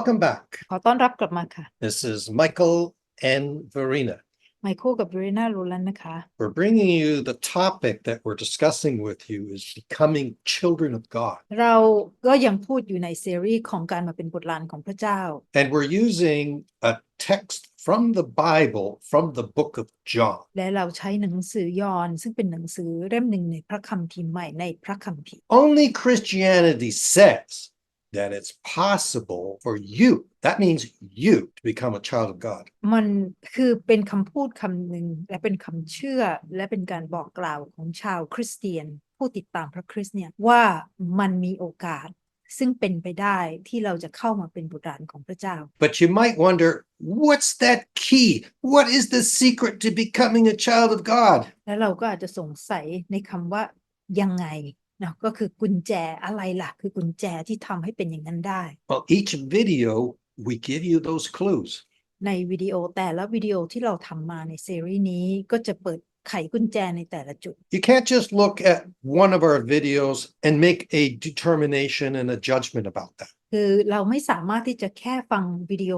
Welcome back. ขอต้อนรับกลับมาค่ะ This is Michael and Verena. ไมเคิลกับเรน่าโรลันนะคะ We're bringing you the topic that we're discussing with you is becoming children of God. เราก็ยังพูดอยู่ในซีรีส์ของการมาเป็นบุตรหลานของพระเจ้า And we're using a text from the Bible, from the book of John. และเราใช้หนังสือยอห์นซึ่งเป็นหนังสือเล่มหนึ่งในพระคัมภีร์ใหม่ในพระคัมภีร์ Only Christianity says that it's possible for you, that means you, to become a child of God. มันคือเป็นคำพูดคำหนึ่งและเป็นคำเชื่อและเป็นการบอกกล่าวของชาวคริสเตียน ผู้ติดตามพระคริสต์เนี่ยว่ามันมีโอกาส ซึ่งเป็นไปได้ที่เราจะเข้ามาเป็นบุตรหลานของพระเจ้า But you might wonder, what's that key? What is the secret to becoming a child of God? แล้วเราก็อาจจะสงสัยในคำว่ายังไง นะก็คือกุญแจอะไรล่ะคือกุญแจที่ทำให้เป็นอย่างนั้นได้ Well, each video, we give you those clues. ในวิดีโอแต่ละวิดีโอที่เราทำมาในซีรีส์นี้ก็จะเปิดไขกุญแจในแต่ละจุด You can't just look at one of our videos and make a determination and a judgment about that. คือเราไม่สามารถที่จะแค่ฟังวิดีโอ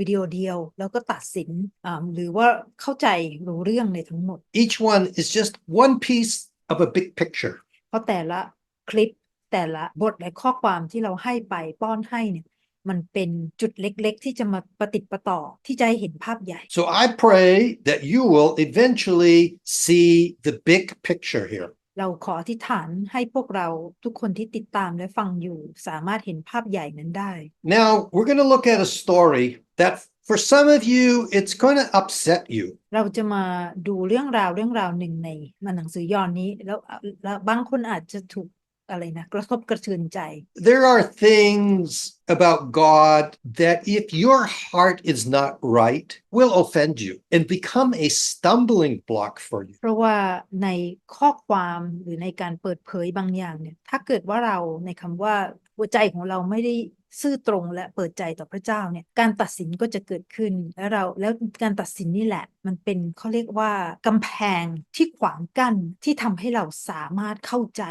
วิดีโอเดียวแล้วก็ตัดสินอ่าหรือว่าเข้าใจรู้เรื่องในทั้งหมด Each one is just one piece of a big picture. เพราะแต่ละคลิปแต่ละบทและข้อความที่เราให้ไปป้อนให้เนี่ยมันเป็นจุดเล็กๆ ที่จะมาประติดประต่อที่จะให้เห็นภาพใหญ่ So I pray that you will eventually see the big picture here. เราขออธิษฐานให้พวกเราทุกคนที่ติดตามและฟังอยู่สามารถเห็นภาพใหญ่นั้นได้ Now, we're going to look at a story that for some of you, it's going to upset you. เราจะมาดูเรื่องราวเรื่องราวหนึ่งในหนังสือยอห์นนี้แล้วแล้วบางคนอาจจะถูก อะไรนะกระทบกระเทือนใจ There are things about God that if your heart is not right, will offend you and become a stumbling block for you. เพราะว่าในข้อความหรือในการเปิดเผยบางอย่างเนี่ยถ้าเกิดว่าเราในคำว่าหัวใจของเราไม่ได้ซื่อตรงและเปิดใจต่อพระเจ้าเนี่ยการตัดสินก็จะเกิดขึ้นแล้วเราแล้วการตัดสินนี่แหละ มันเป็นเขาเรียกว่ากำแพงที่ขวางกั้นที่ทำให้เราสามารถเข้าใจ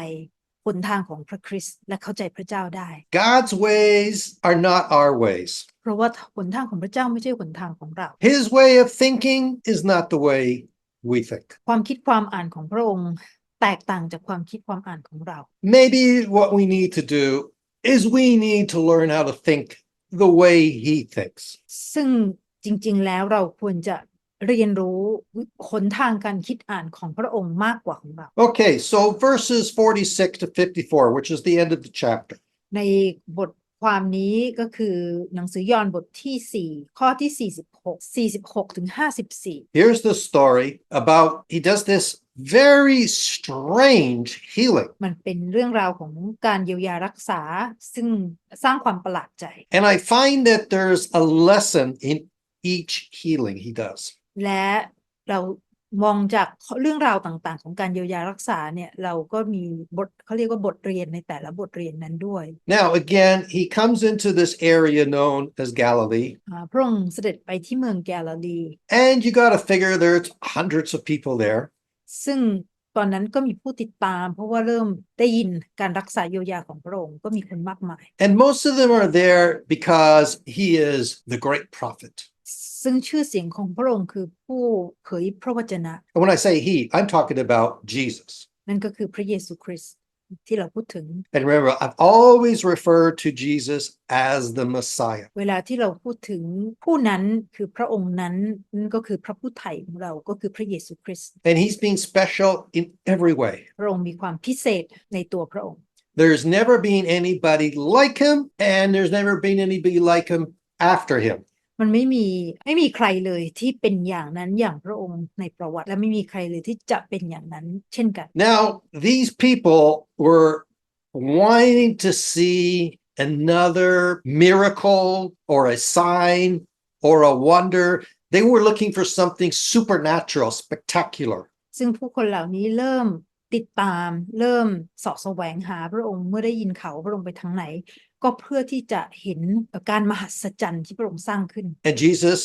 หนทางของพระคริสต์และเข้าใจพระเจ้าได้ God's ways are not our ways. เพราะว่าหนทางของพระเจ้าไม่ใช่หนทางของเรา His way of thinking is not the way we think. ความคิดความอ่านของพระองค์แตกต่างจากความคิดความอ่านของเรา Maybe what we need to do is we need to learn how to think the way He thinks. ซึ่งจริงๆ แล้วเราควรจะ เรียนรู้หนทางการคิดอ่านของพระองค์มากกว่าของเรา Okay, so verses 46 to 54, which is the end of the chapter. ในบทความนี้ก็คือหนังสือยอห์นบทที่ 4 ข้อที่ 46 46 ถึง 54 Here's the story about He does this very strange healing. มันเป็นเรื่องราวของการเยียวยารักษาซึ่งสร้างความประหลาดใจ And I find that there's a lesson in each healing He does. และเรามองจากเรื่องราวต่าง ๆ ของการเยียวยารักษาเนี่ยเราก็มีบทเขาเรียกว่าบทเรียนในแต่ละบทเรียนนั้นด้วย Now, again, He comes into this area known as Galilee. อ่าพระองค์เสด็จไปที่เมืองแกลิลี And you got to figure there's hundreds of people there. ซึ่งตอนนั้นก็มีผู้ติดตาม เพราะว่าเริ่มได้ยินการรักษาเยียวยาของพระองค์ก็มีคนมากมาย And most of them are there because He is the great prophet. ซึ่งชื่อเสียงของพระองค์คือผู้เผยพระวจนะ And when I say He, I'm talking about Jesus. นั่นก็คือพระเยซูคริสต์ที่เราพูดถึง And remember, I've always referred to Jesus as the Messiah. เวลาที่เราพูดถึงผู้นั้นคือพระองค์นั้นนั่นก็คือพระผู้ไถ่ของเราก็คือพระเยซูคริสต์ And He's being special in every way. พระองค์มีความพิเศษในตัวพระองค์ There's never been anybody like Him, and there's never been anybody like Him after Him. มันไม่มีไม่มีใครเลยที่เป็นอย่างนั้นอย่างพระองค์ในประวัติและไม่มีใครเลยที่จะเป็นอย่างนั้นเช่นกัน Now, these people were wanting to see another miracle or a sign or a wonder. They were looking for something supernatural, spectacular. ซึ่งผู้คนเหล่านี้เริ่มติดตามเริ่มเสาะแสวงหาพระองค์เมื่อได้ยินข่าวว่าพระองค์ไปทางไหน ก็เพื่อที่จะเห็นการมหัศจรรย์ที่พระองค์สร้างขึ้น And Jesus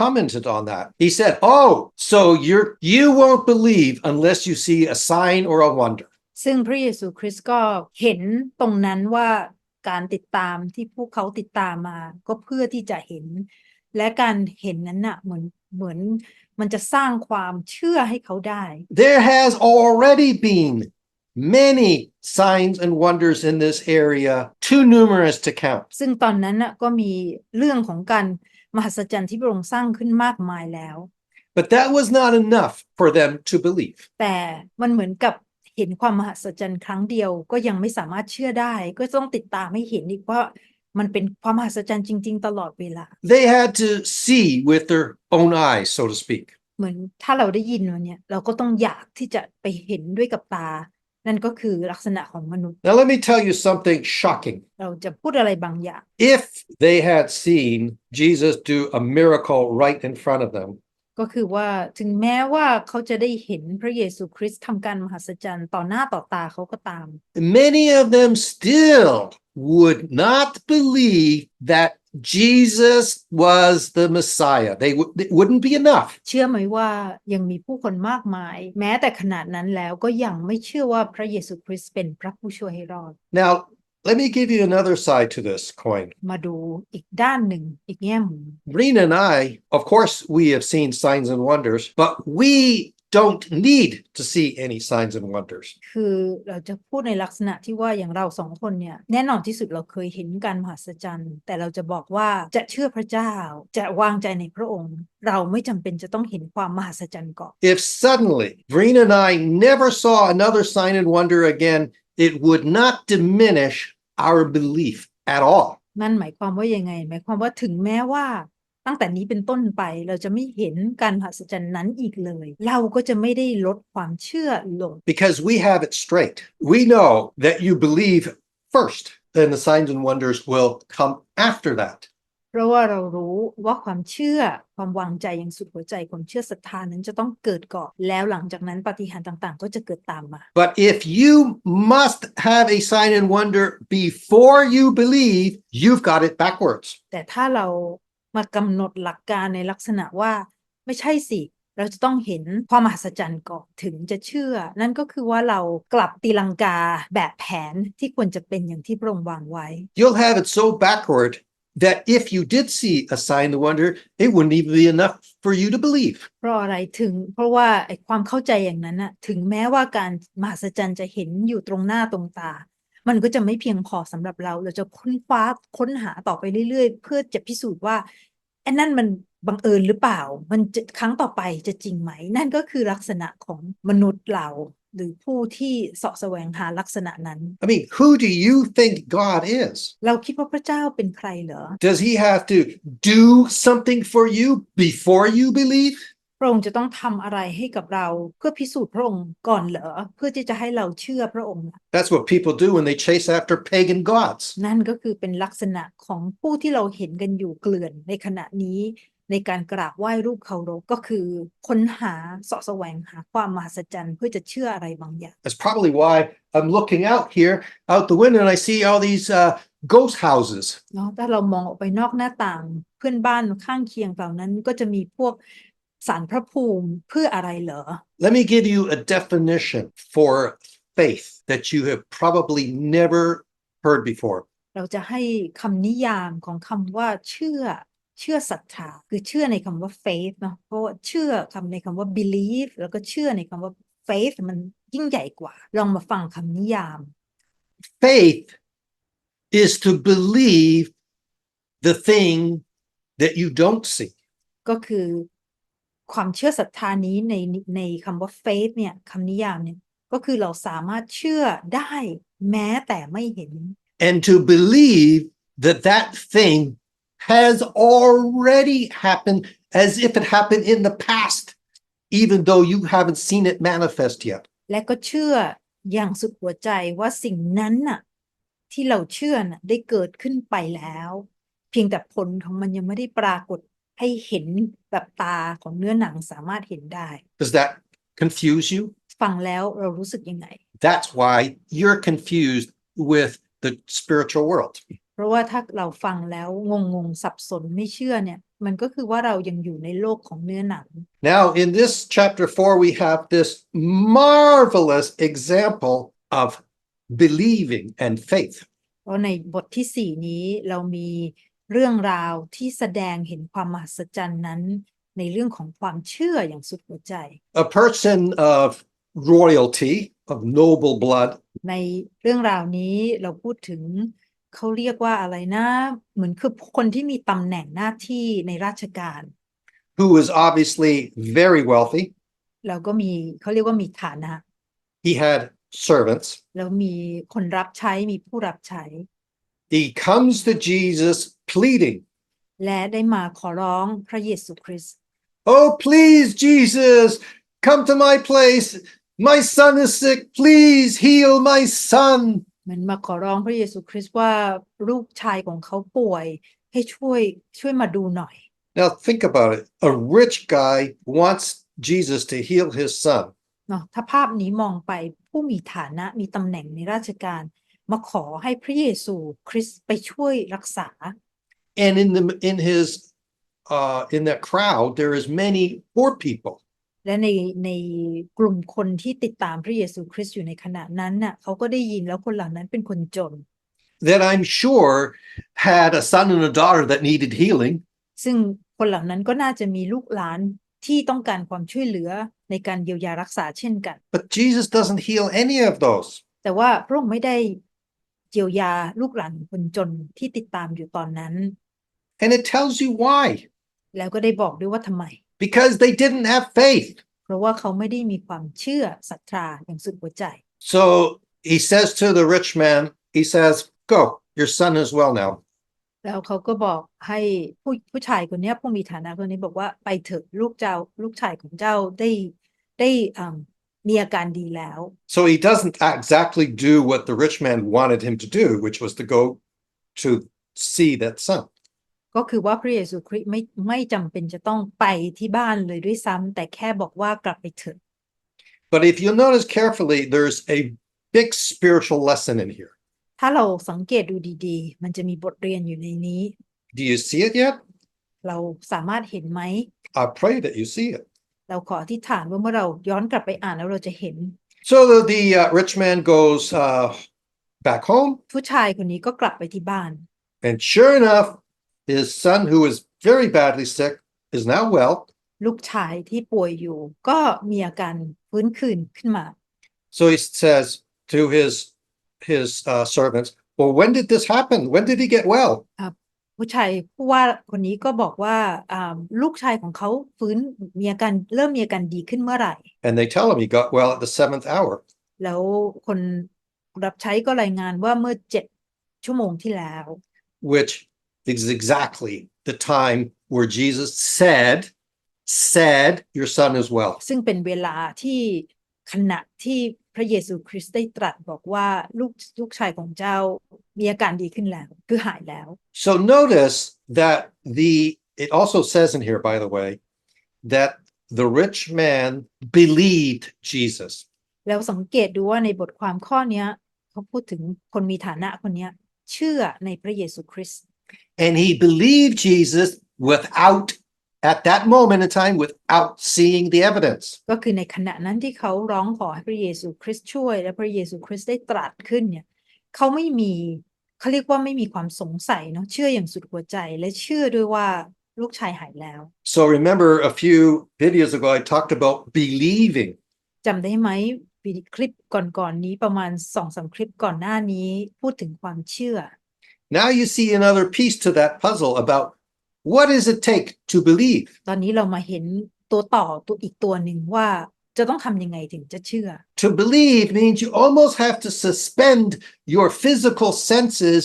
commented on that. He said, "Oh, so you're you won't believe unless you see a sign or a wonder." ซึ่งพระเยซูคริสต์ก็เห็นตรงนั้นว่าการติดตามที่พวกเขาติดตามมา ก็เพื่อที่จะเห็น และการเห็นนั้นน่ะเหมือนเหมือนมันจะสร้างความเชื่อให้เขาได้ There has already been many signs and wonders in this area, too numerous to count. ซึ่งตอนนั้นน่ะก็มีเรื่องของการมหัศจรรย์ที่พระองค์สร้างขึ้นมากมายแล้ว But that was not enough for them to believe. แต่มันเหมือนกับเห็นความมหัศจรรย์ครั้งเดียวก็ยังไม่สามารถเชื่อได้ ก็ต้องติดตามให้เห็นอีกว่ามันเป็นความมหัศจรรย์จริง ๆ ตลอดเวลา They had to see with their own eyes, so to speak. เหมือนถ้าเราได้ยินมันเนี่ยเราก็ต้องอยากที่จะไปเห็นด้วยกับตา นั่นก็คือลักษณะของมนุษย์ Now, let me tell you something shocking. เราจะพูดอะไรบางอย่าง If they had seen Jesus do a miracle right in front of them, ก็คือว่าถึงแม้ว่าเขาจะได้เห็นพระเยซูคริสต์ทำการมหัศจรรย์ต่อหน้าต่อตาเขาก็ตาม many of them still would not believe that Jesus was the Messiah. They would it wouldn't be enough. เชื่อไหมว่ายังมีผู้คนมากมาย แม้แต่ขนาดนั้นแล้วก็ยังไม่เชื่อว่าพระเยซูคริสต์เป็นพระผู้ช่วยให้รอด Now, let me give you another side to this coin. มาดูอีกด้านหนึ่งอีกแง่มุม Rena and I, of course, we have seen signs and wonders, but we don't need to see any signs and wonders. คือเราจะพูดในลักษณะที่ว่าอย่างเราสองคนเนี่ยแน่นอนที่สุดเราเคยเห็นการมหัศจรรย์ แต่เราจะบอกว่าจะเชื่อพระเจ้าจะวางใจในพระองค์ เราไม่จำเป็นจะต้องเห็นความมหัศจรรย์ก่อน If suddenly Rena and I never saw another sign and wonder again, it would not diminish our belief at all. นั่นหมายความว่ายังไง หมายความว่าถึงแม้ว่า ตั้งแต่นี้เป็นต้นไปเราจะไม่เห็นการมหัศจรรย์นั้นอีกเลย เราก็จะไม่ได้ลดความเชื่อลง because we have it straight. We know that you believe first, then the signs and wonders will come after that. เพราะว่าเรารู้ว่าความเชื่อความวางใจอย่างสุดหัวใจความเชื่อศรัทธานั้นจะต้องเกิดก่อนแล้วหลังจากนั้นปาฏิหาริย์ต่างๆ ก็จะเกิดตามมา But if you must have a sign and wonder before you believe, you've got it backwards. แต่ถ้าเรา มากำหนดหลักการในลักษณะว่าไม่ใช่สิ เราจะต้องเห็นความมหัศจรรย์ก่อนถึงจะเชื่อ นั่นก็คือว่าเรากลับตีลังกาแบบแผนที่ควรจะเป็นอย่างที่พระองค์วางไว้ You'll have it so backward that if you did see a sign and wonder, it wouldn't even be enough for you to believe. เพราะอะไรถึง เพราะว่าไอ้ความเข้าใจอย่างนั้นน่ะถึงแม้ว่าการมหัศจรรย์จะเห็นอยู่ตรงหน้าตรงตา มันก็จะไม่เพียงพอสำหรับเรา เราจะค้นคว้าค้นหาต่อไปเรื่อยๆ เพื่อจะพิสูจน์ว่าไอ้นั่นมันบังเอิญหรือเปล่า มันจะครั้งต่อไปจะจริงไหม นั่นก็คือลักษณะของมนุษย์เรา หรือผู้ที่เสาะแสวงหาลักษณะนั้น I mean, who do you think God is? เราคิดว่าพระเจ้าเป็นใครเหรอ Does he have to do something for you before you believe? พระองค์จะต้องทำอะไรให้กับเราเพื่อพิสูจน์พระองค์ก่อนเหรอเพื่อที่จะให้เราเชื่อพระองค์ That's what people do when they chase after pagan gods. นั่นก็คือเป็นลักษณะของผู้ที่เราเห็นกันอยู่เกลื่อนในขณะนี้ในการกราบไหว้รูปเคารพก็คือค้นหาเสาะแสวงหาความมหัศจรรย์เพื่อจะเชื่ออะไรบางอย่าง That's probably why I'm looking out here, out the window, and I see all these uh, ghost houses. เนาะถ้าเรามองออกไปนอกหน้าต่าง เพื่อนบ้านข้างเคียงเหล่านั้นก็จะมีพวก สารพระภูมิเพื่ออะไรเหรอ Let me give you a definition for faith that you have probably never heard before. เราจะให้คำนิยามของคำว่าเชื่อเชื่อศรัทธาคือเชื่อในคำว่า faith เนาะเพราะว่าเชื่อคำในคำว่า believe แล้วก็เชื่อในคำว่า faith มันยิ่งใหญ่กว่า ลองมาฟังคำนิยาม Faith is to believe the thing that you don't see. ก็คือ ความเชื่อศรัทธานี้ในในคำว่า faith เนี่ยคำนิยามเนี่ยก็คือเราสามารถเชื่อได้แม้แต่ไม่เห็น and to believe that that thing has already happened as if it happened in the past, even though you haven't seen it manifest yet. และก็เชื่ออย่างสุดหัวใจว่าสิ่งนั้นน่ะที่เราเชื่อน่ะได้เกิดขึ้นไปแล้ว เพียงแต่ผลของมันยังไม่ได้ปรากฏ ให้เห็นแบบตาของเนื้อหนังสามารถเห็นได้ Does that confuse you? ฟังแล้วเรารู้สึกยังไง That's why you're confused with the spiritual world. เพราะว่าถ้าเราฟังแล้วงงงๆสับสนไม่เชื่อเนี่ย มันก็คือว่าเรายังอยู่ในโลกของเนื้อหนัง Now, in this chapter four, we have this marvelous example of believing and faith. เพราะในบทที่สี่นี้เรามี เรื่องราวที่แสดงเห็นความมหัศจรรย์นั้นในเรื่องของความเชื่ออย่างสุดหัวใจ A person of royalty, of noble blood, ในเรื่องราวนี้เราพูดถึงเขาเรียกว่าอะไรนะ เหมือนคือคนที่มีตำแหน่งหน้าที่ในราชการ who was obviously very wealthy. แล้วก็มีเขาเรียกว่ามีฐานะ He had servants. แล้วมีคนรับใช้มีผู้รับใช้ He comes to Jesus pleading, และได้มาขอร้องพระเยซูคริสต์ Oh, please, Jesus, come to my place. My son is sick. Please heal my son. มันมาขอร้องพระเยซูคริสต์ว่าลูกชายของเขาป่วย ให้ช่วยช่วยมาดูหน่อย Now, think about it. A rich guy wants Jesus to heal his son. เนาะถ้าภาพนี้มองไปผู้มีฐานะมีตำแหน่งในราชการ มาขอให้พระเยซูคริสต์ไปช่วยรักษา And in the in his uh in that crowd, there is many poor people. และในในกลุ่มคนที่ติดตามพระเยซูคริสต์อยู่ในขณะนั้นน่ะเขาก็ได้ยินแล้วคนเหล่านั้นเป็นคนจน that I'm sure had a son and a daughter that needed healing. ซึ่งคนเหล่านั้นก็น่าจะมีลูกหลานที่ต้องการความช่วยเหลือในการเยียวยารักษาเช่นกัน But Jesus doesn't heal any of those. แต่ว่าพระองค์ไม่ได้เยียวยาลูกหลานของคนจนที่ติดตามอยู่ตอนนั้น And it tells you why. แล้วก็ได้บอกด้วยว่าทำไม Because they didn't have faith. เพราะว่าเขาไม่ได้มีความเชื่อศรัทธาอย่างสุดหัวใจ So he says to the rich man, he says, Go, your son is well now. แล้วเขาก็บอกให้ผู้ผู้ชายคนเนี้ยผู้มีฐานะคนนี้บอกว่าไปเถอะลูกเจ้าลูกชายของเจ้าได้ได้อ่ามีอาการดีแล้ว So he doesn't exactly do what the rich man wanted him to do, which was to go to see that son. ก็คือว่าพระเยซูคริสต์ไม่ไม่จำเป็นจะต้องไปที่บ้านเลยด้วยซ้ำแต่แค่บอกว่ากลับไปเถอะ But if you notice carefully, there's a big spiritual lesson in here. ถ้าเราสังเกตดูดีๆ มันจะมีบทเรียนอยู่ในนี้ Do you see it yet? เราสามารถเห็นไหม I pray that you see it. เราขออธิษฐานว่าเมื่อเราย้อนกลับไปอ่านแล้วเราจะเห็น So the, the uh, rich man goes uh, back home, ผู้ชายคนนี้ก็กลับไปที่บ้าน and sure enough, his son, who is very badly sick, is now well. ลูกชายที่ป่วยอยู่ ก็มีอาการฟื้นคืนขึ้นมา So he says to his his uh, servants, "Well, when did this happen? When did he get well?" ผู้ชายผู้ว่าคนนี้ก็บอกว่าอ่าลูกชายของเขาฟื้นมีอาการเริ่มมีอาการดีขึ้นเมื่อไหร่ And they tell him he got well at the seventh hour. แล้วคนรับใช้ก็รายงานว่าเมื่อเจ็ดชั่วโมงที่แล้ว which is exactly the time where Jesus said, said, your son is well. ซึ่งเป็นเวลาที่ขณะที่พระเยซูคริสต์ได้ตรัสบอกว่าลูกลูกชายของเจ้ามีอาการดีขึ้นแล้ว คือหายแล้ว So notice that the, it also says in here, by the way, that the rich man believed Jesus. แล้วสังเกตดูว่าในบทความข้อเนี้ยเขาพูดถึงคนมีฐานะคนเนี้ยเชื่อในพระเยซูคริสต์ And he believed Jesus without, at that moment in time, without seeing the evidence. ก็คือในขณะนั้นที่เขาร้องขอให้พระเยซูคริสต์ช่วย และพระเยซูคริสต์ได้ตรัสขึ้นเนี่ยเขาไม่มีเขาเรียกว่าไม่มีความสงสัยเนาะเชื่ออย่างสุดหัวใจและเชื่อด้วยว่าลูกชายหายแล้ว So remember a few videos ago, I talked about believing. จำได้ไหมวิดีคลิปก่อนๆนี้ประมาณสองสามคลิปก่อนหน้านี้พูดถึงความเชื่อ Now you see another piece to that puzzle about what does it take to believe? ตอนนี้เรามาเห็นตัวต่อตัวอีกตัวหนึ่งว่าจะต้องทำยังไงถึงจะเชื่อ To believe means you almost have to suspend your physical senses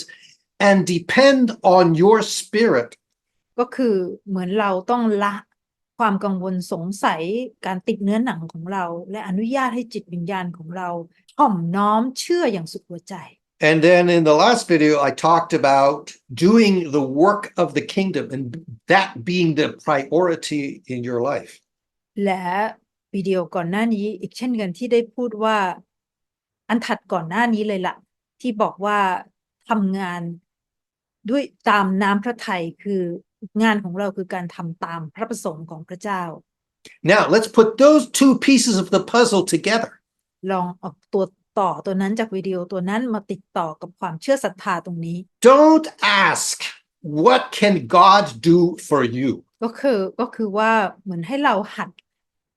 and depend on your spirit. ก็คือเหมือนเราต้องละความกังวลสงสัยการติดเนื้อหนังของเรา และอนุญาตให้จิตวิญญาณของเราถ่อมน้อมเชื่ออย่างสุดหัวใจ And then in the last video, I talked about doing the work of the kingdom and that being the priority in your life. และวิดีโอก่อนหน้านี้อีกเช่นกันที่ได้พูดว่า อันถัดก่อนหน้านี้เลยล่ะ ที่บอกว่าทำงานด้วยตามน้ำพระทัยคืองานของเราคือการทำตามพระประสงค์ของพระเจ้า Now let's put those two pieces of the puzzle together. ลองเอาตัว ต่อตัวนั้นจากวิดีโอตัวนั้นมาติดต่อกับความเชื่อศรัทธาตรงนี้ Don't ask, what can God do for you? ก็คือก็คือว่าเหมือนให้เราหัด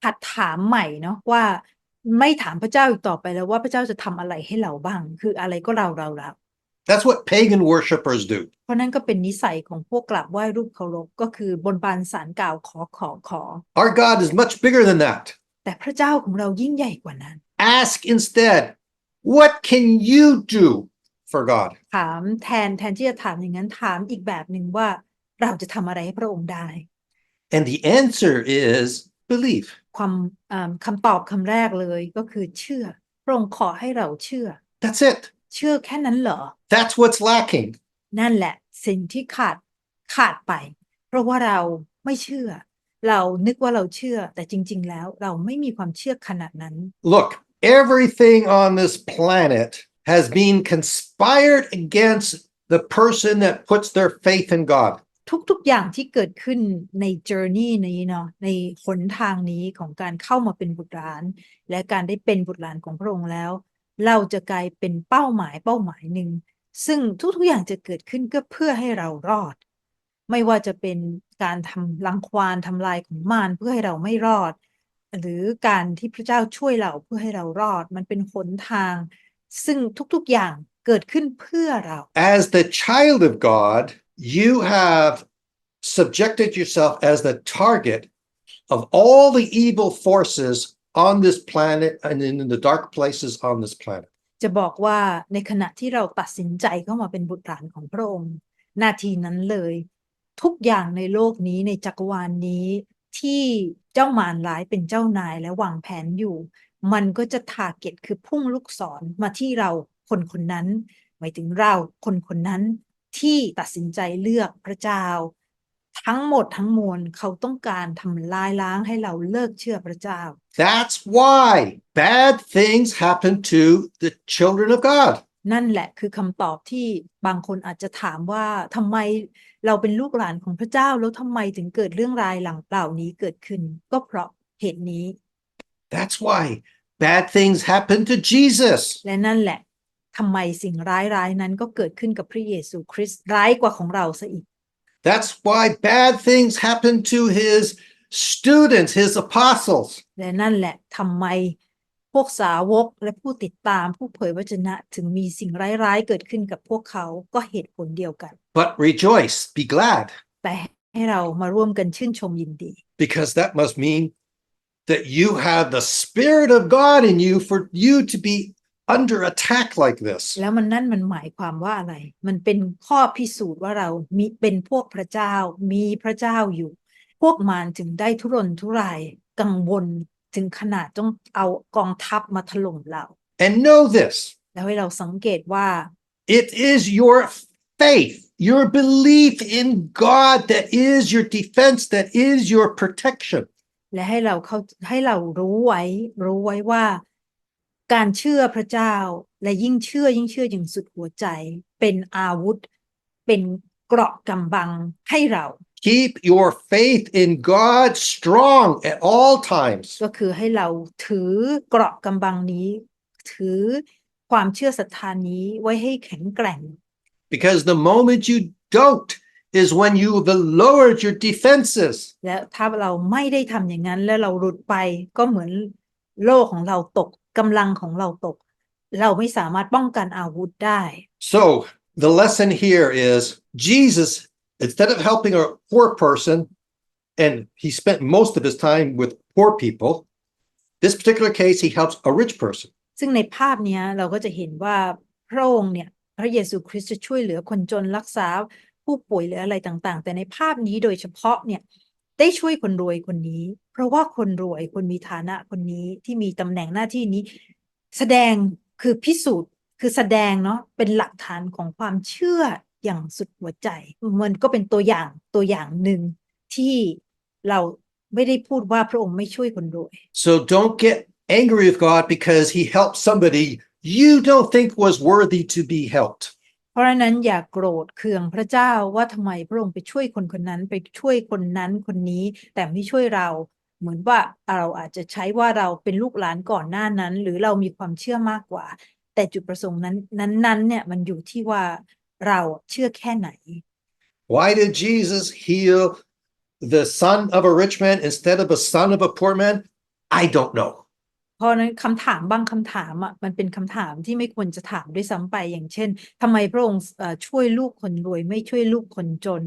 หัดถามใหม่เนาะว่าไม่ถามพระเจ้าอีกต่อไปแล้วว่าพระเจ้าจะทำอะไรให้เราบ้าง คืออะไรก็เราเราเรา That's what pagan worshipers do. เพราะนั่นก็เป็นนิสัยของพวกกราบไหว้รูปเคารพก็คือบนบานสารกล่าวขอขอขอ Our God is much bigger than that. แต่พระเจ้าของเรายิ่งใหญ่กว่านั้น Ask instead, what can you do for God? ถามแทนแทนที่จะถามอย่างนั้นถามอีกแบบหนึ่งว่าเราจะทำอะไรให้พระองค์ได้ And the answer is believe. ความอ่าคำตอบคำแรกเลยก็คือเชื่อ พระองค์ขอให้เราเชื่อ That's it. เชื่อแค่นั้นเหรอ That's what's lacking. นั่นแหละ สิ่งที่ขาดขาดไป เพราะว่าเราไม่เชื่อ เรานึกว่าเราเชื่อ แต่จริง ๆ แล้วเราไม่มีความเชื่อขนาดนั้น Look, everything on this planet has been conspired against the person that puts their faith in God. ทุกๆ อย่างที่เกิดขึ้นใน journey นี้เนาะในหนทางนี้ของการเข้ามาเป็นบุตรหลาน และการได้เป็นบุตรหลานของพระองค์แล้ว เราจะกลายเป็นเป้าหมายเป้าหมายหนึ่งซึ่งทุกๆ อย่างจะเกิดขึ้นก็เพื่อให้เรารอด ไม่ว่าจะเป็นการทำรังควานทำลายของมารเพื่อให้เราไม่รอด หรือการที่พระเจ้าช่วยเราเพื่อให้เรารอด มันเป็นหนทาง ซึ่งทุกๆอย่างเกิดขึ้นเพื่อเรา As the child of God, you have subjected yourself as the target of all the evil forces on this planet and in the dark places on this planet. จะบอกว่าในขณะที่เราตัดสินใจเข้ามาเป็นบุตรหลานของพระองค์ นาทีนั้นเลย ทุกอย่างในโลกนี้ในจักรวาลนี้ ที่เจ้ามารร้ายเป็นเจ้านายและวางแผนอยู่ มันก็จะทาร์เก็ตคือพุ่งลูกศรมาที่เราคนคนนั้น หมายถึงเราคนคนนั้นที่ตัดสินใจเลือกพระเจ้า ทั้งหมดทั้งมวลเขาต้องการทำลายล้างให้เราเลิกเชื่อพระเจ้า That's why bad things happen to the children of God. นั่นแหละคือคำตอบที่บางคนอาจจะถามว่าทำไมเราเป็นลูกหลานของพระเจ้าแล้วทำไมถึงเกิดเรื่องรายหลังเหล่านี้เกิดขึ้น ก็เพราะเหตุนี้ That's why bad things happen to Jesus. และนั่นแหละทำไมสิ่งร้ายๆนั้นก็เกิดขึ้นกับพระเยซูคริสต์ร้ายกว่าของเราซะอีก That's why bad things happen to his students, his apostles. และนั่นแหละทำไม พวกสาวกและผู้ติดตามผู้เผยวจนะถึงมีสิ่งร้ายๆเกิดขึ้นกับพวกเขาก็เหตุผลเดียวกัน But rejoice, be glad, แต่ให้เรามาร่วมกันชื่นชมยินดี because that must mean that you have the Spirit of God in you for you to be under attack like this. แล้วมันนั่นมันหมายความว่าอะไร มันเป็นข้อพิสูจน์ว่าเรามีเป็นพวกพระเจ้ามีพระเจ้าอยู่ พวกมารถึงได้ทุรนทุรายกังวล ถึงขนาดต้องเอากองทัพมาถล่มเรา And know this แล้วให้เราสังเกตว่า it is your faith, your belief in God that is your defense, that is your protection. และให้เราเขาให้เรารู้ไว้ รู้ไว้ว่า การเชื่อพระเจ้าและยิ่งเชื่อยิ่งเชื่ออย่างสุดหัวใจ เป็นอาวุธ เป็นเกราะกำบังให้เรา Keep your faith in God strong at all times. ก็คือให้เราถือเกราะกำบังนี้ ถือความเชื่อศรัทธานี้ไว้ให้แข็งแกร่ง Because the moment you don't is when you have lowered your defenses. และถ้าเราไม่ได้ทำอย่างนั้น แล้วเราหลุดไปก็เหมือนโลกของเราตกกำลังของเราตก เราไม่สามารถป้องกันอาวุธได้ So the lesson here is Jesus, instead of helping a poor person, and he spent most of his time with poor people, this particular case, he helps a rich person. ซึ่งในภาพเนี้ยเราก็จะเห็นว่าพระองค์เนี่ยพระเยซูคริสต์จะช่วยเหลือคนจนรักษาผู้ป่วยหรืออะไรต่างๆ แต่ในภาพนี้โดยเฉพาะเนี่ยได้ช่วยคนรวยคนนี้ เพราะว่าคนรวยคนมีฐานะคนนี้ที่มีตำแหน่งหน้าที่นี้ แสดงคือพิสูจน์คือแสดงเนาะเป็นหลักฐานของความเชื่อ อย่างสุดหัวใจ มันก็เป็นตัวอย่างตัวอย่างหนึ่งที่เราไม่ได้พูดว่าพระองค์ไม่ช่วยคนรวย So don't get angry with God because he helped somebody you don't think was worthy to be helped. เพราะฉะนั้นอย่าโกรธเคืองพระเจ้าว่าทำไมพระองค์ไปช่วยคนคนนั้นไปช่วยคนนั้นคนนี้ แต่ไม่ช่วยเราเหมือนว่าเราอาจจะใช้ว่าเราเป็นลูกหลานก่อนหน้านั้น หรือเรามีความเชื่อมากกว่า แต่จุดประสงค์นั้นนั้นๆเนี่ยมันอยู่ที่ว่า เราเชื่อแค่ไหน Why did Jesus heal the son of a rich man instead of a son of a poor man? I don't know. เพราะฉะนั้นคำถามบางคำถามอะมันเป็นคำถามที่ไม่ควรจะถามด้วยซ้ำไปอย่างเช่นทำไมพระองค์เอ่อช่วยลูกคนรวย ไม่ช่วยลูกคนจน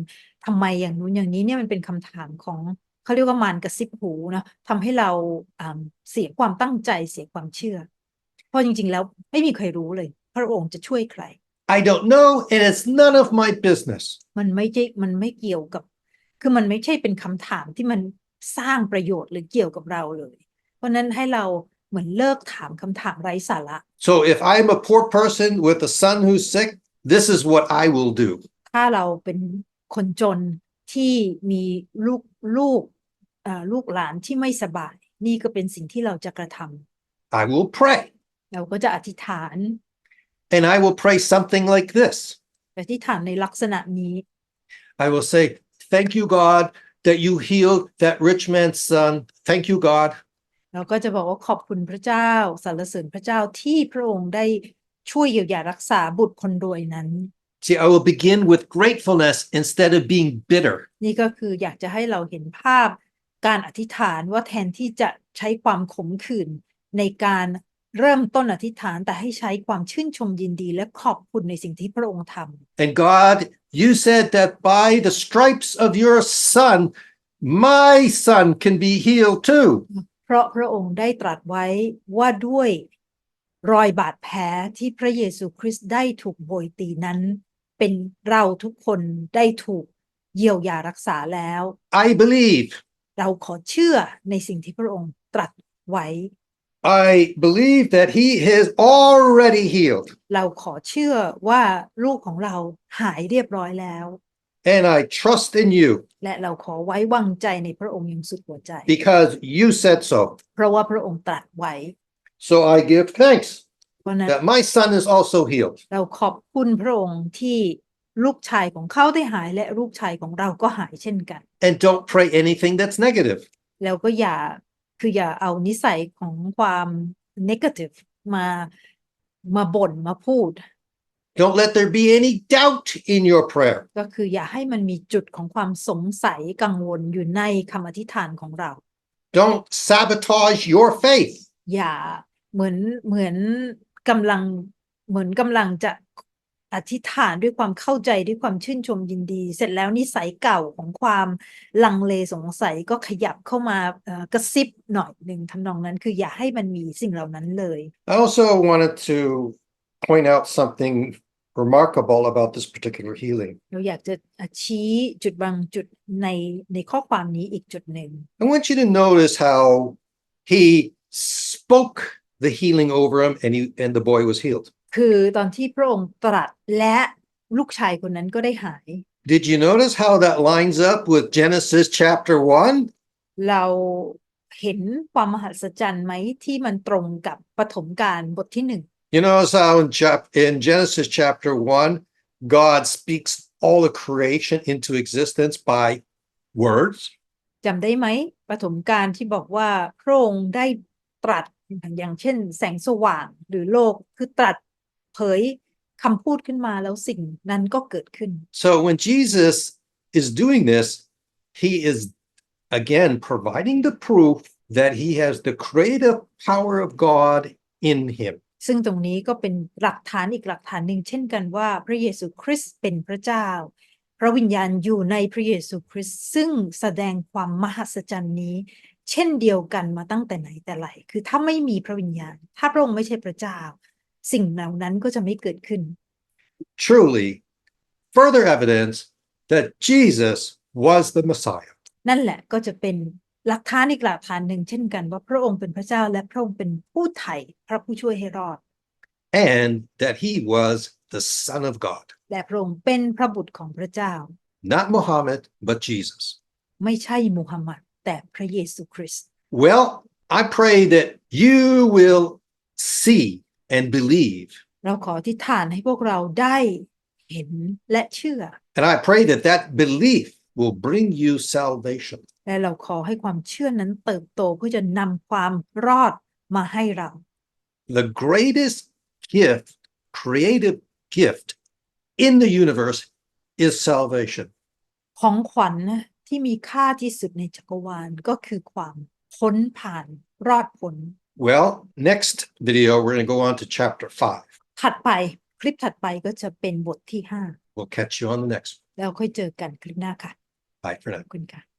ทำไมอย่างนู้นอย่างนี้เนี่ยมันเป็นคำถามของเขาเรียกว่ามารกระซิบหูนะทำให้เราอ่าเสียความตั้งใจเสียความเชื่อ เพราะจริง ๆ แล้วไม่มีใครรู้เลย พระองค์จะช่วยใคร I don't know, and it's none of my business. มันไม่ใช่มันไม่เกี่ยวกับ คือมันไม่ใช่เป็นคำถามที่มันสร้างประโยชน์หรือเกี่ยวกับเราเลย เพราะฉะนั้นให้เราเหมือนเลิกถามคำถามไร้สาระ So if I'm a poor person with a son who's sick, this is what I will do. ถ้าเราเป็นคนจนที่มีลูกลูกเอ่อลูกหลานที่ไม่สบาย นี่ก็เป็นสิ่งที่เราจะกระท I will pray, ำเราก็จะอธิษฐาน and I will pray something like this อธิษฐานในลักษณะนี้ I will say, Thank you, God, that you healed that rich man's son. Thank you, God. เราก็จะบอกว่าขอบคุณพระเจ้าสรรเสริญพระเจ้าที่พระองค์ได้ช่วยเยียวยารักษาบุตรคนรวยนั้น See, I will begin with gratefulness instead of being bitter. นี่ก็คืออยากจะให้เราเห็นภาพการอธิษฐานว่าแทนที่จะใช้ความขมขื่นในการ เริ่มต้นอธิษฐานแต่ให้ใช้ความชื่นชมยินดีและขอบคุณในสิ่งที่พระองค์ทำ And God, you said that by the stripes of your son, my son can be healed too. เพราะพระองค์ได้ตรัสไว้ว่าด้วยรอยบาดแผลที่พระเยซูคริสต์ได้ถูกโบยตีนั้น เป็นเราทุกคนได้ถูกเยียวยารักษาแล้ว I believe. เราขอเชื่อในสิ่งที่พระองค์ตรัสไว้ I believe that he is already healed. เราขอเชื่อว่าลูกของเราหายเรียบร้อยแล้ว And I trust in you และเราขอไว้วางใจในพระองค์อย่างสุดหัวใจ because you said so. เพราะว่าพระองค์ตรัสไว้ So I give thanks เพราะฉะนั้น that my son is also healed. เราขอบคุณพระองค์ที่ลูกชายของเขาได้หายและลูกชายของเราก็หายเช่นกัน And don't pray anything that's negative. แล้วก็อย่า คืออย่าเอานิสัยของความ negative มามาบ่นมาพูด Don't let there be any doubt in your prayer. ก็คืออย่าให้มันมีจุดของความสงสัยกังวลอยู่ในคำอธิษฐานของเรา Don't sabotage your faith. อย่าเหมือนเหมือนกำลังเหมือนกำลังจะ อธิษฐานด้วยความเข้าใจด้วยความชื่นชมยินดี เสร็จแล้วนิสัยเก่าของความลังเลสงสัยก็ขยับเข้ามาเอ่อกระซิบหน่อยหนึ่งทำนองนั้นคืออย่าให้มันมีสิ่งเหล่านั้นเลย I also wanted to point out something remarkable about this particular healing. เราอยากจะชี้จุดบางจุดในในข้อความนี้อีกจุดหนึ่ง I want you to notice how he spoke the healing over him and he and the boy was healed. คือตอนที่พระองค์ตรัสและลูกชายคนนั้นก็ได้หาย Did you notice how that lines up with Genesis chapter 1? เราเห็นความมหัศจรรย์ไหมที่มันตรงกับปฐมกาลบทที่หนึ่ง You notice how in, chap- in Genesis chapter 1, God speaks all of creation into existence by words? จำได้ไหมปฐมกาลที่บอกว่าพระองค์ได้ตรัสอย่างเช่น แสงสว่างหรือโลกคือตรัส เผยคำพูดขึ้นมาแล้วสิ่งนั้นก็เกิดขึ้น So when Jesus is doing this, he is again providing the proof that he has the creative power of God in him. ซึ่งตรงนี้ก็เป็นหลักฐานอีกหลักฐานหนึ่งเช่นกันว่าพระเยซูคริสต์เป็นพระเจ้า พระวิญญาณอยู่ในพระเยซูคริสต์ซึ่งแสดงความมหัศจรรย์นี้ เช่นเดียวกันมาตั้งแต่ไหนแต่ไรคือถ้าไม่มีพระวิญญาณ ถ้าพระองค์ไม่ใช่พระเจ้า สิ่งเหล่านั้นก็จะไม่เกิดขึ้น Truly, further evidence that Jesus was the Messiah. นั่นแหละก็จะเป็นหลักฐานอีกหลักฐานหนึ่งเช่นกันว่าพระองค์เป็นพระเจ้าและพระองค์เป็นผู้ไถ่พระผู้ช่วยให้รอด and that he was the Son of God. และพระองค์เป็นพระบุตรของพระเจ้า Not Muhammad, but Jesus. ไม่ใช่มูฮัมหมัดแต่พระเยซูคริสต์ Well, I pray that you will see and believe. เราขอที่ฐานให้พวกเราได้เห็นและเชื่อ And I pray that that belief will bring you salvation. และเราขอให้ความเชื่อนั้นเติบโตเพื่อจะนำความรอดมาให้เรา The greatest gift, creative gift in the universe is salvation. ของขวัญนะที่มีค่าที่สุดในจักรวาลก็คือความพ้นผ่านรอดพ้น Well, next video, we're going to go on to chapter five. ถัดไปคลิปถัดไปก็จะเป็นบทที่ We'll catch you on the next. 5แล้วค่อยเจอกันคลิปหน้าค่ะ Bye for now. ขอบคุณค่ะ